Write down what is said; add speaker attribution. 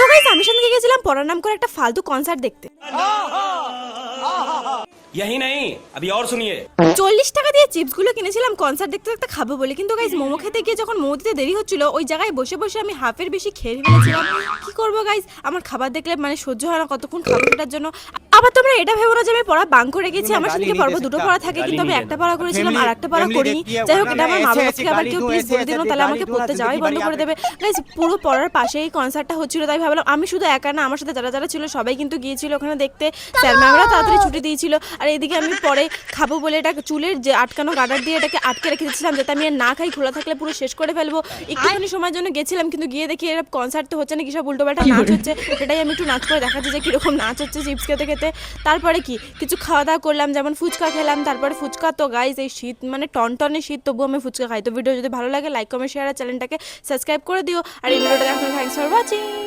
Speaker 1: তো গাইস আমি সঙ্গে গেছিলাম পড়ার নাম করে একটা ফালতু কনসার্ট দেখতে
Speaker 2: यही नहीं अभी और सुनिए
Speaker 1: চল্লিশ টাকা দিয়ে চিপস গুলো কিনেছিলাম কনসার্ট দেখতে দেখতে খাবো বলে কিন্তু গাইজ মোমো খেতে গিয়ে যখন মোমো দিতে দেরি হচ্ছিল ওই জায়গায় বসে বসে আমি হাফের বেশি খেয়ে ফেলেছিলাম কি করবো গাইজ আমার খাবার দেখলে মানে সহ্য হয় না কতক্ষণ খাবো সেটার জন্য আবার তোমরা এটা ভেবো না যে আমি পড়া বাং করে গেছি আমার সাথে পর্ব দুটো পড়া থাকে কিন্তু আমি একটা পড়া করেছিলাম আর একটা পড়া করিনি। যাই হোক এটা আমার মা বাবাকে আবার কেউ প্লিজ বলে দিন তাহলে আমাকে পড়তে যাওয়াই বন্ধ করে দেবে। গাইজ পুরো পড়ার পাশেই কনসার্টটা হচ্ছিল তাই ভাবলাম আমি শুধু একা না আমার সাথে যারা যারা ছিল সবাই কিন্তু গিয়েছিল ওখানে দেখতে। স্যার ম্যামরা তাড়াতাড়ি ছুটি দিয়েছিল। আর এদিকে আমি পরে খাব বলে এটা চুলের যে আটকানো গার্ডার দিয়ে এটাকে আটকে রেখে দিয়েছিলাম যাতে আমি আর না খাই খোলা থাকলে পুরো শেষ করে ফেলব। একটুখানি সময়ের জন্য গেছিলাম কিন্তু গিয়ে দেখি এরা কনসার্ট তো হচ্ছে না কি সব উল্টো পাল্টা নাচ হচ্ছে। সেটাই আমি একটু নাচ করে দেখাচ্ছি যে কীরকম নাচ হচ্ছে চিপস খেতে খেতে। তারপরে কি? কিছু খাওয়া দাওয়া করলাম, যেমন ফুচকা খেলাম, তারপরে ফুচকা তো গাইজ এই শীত মানে টনটনে শীত, তবুও আমি ফুচকা খাই। তো ভিডিও যদি ভালো লাগে লাইক কমেন্ট শেয়ার চ্যানেলটাকে সাবস্ক্রাইব করে দিও। আর এই ভিডিওটা দেখার থ্যাংকস ফর ওয়াচিং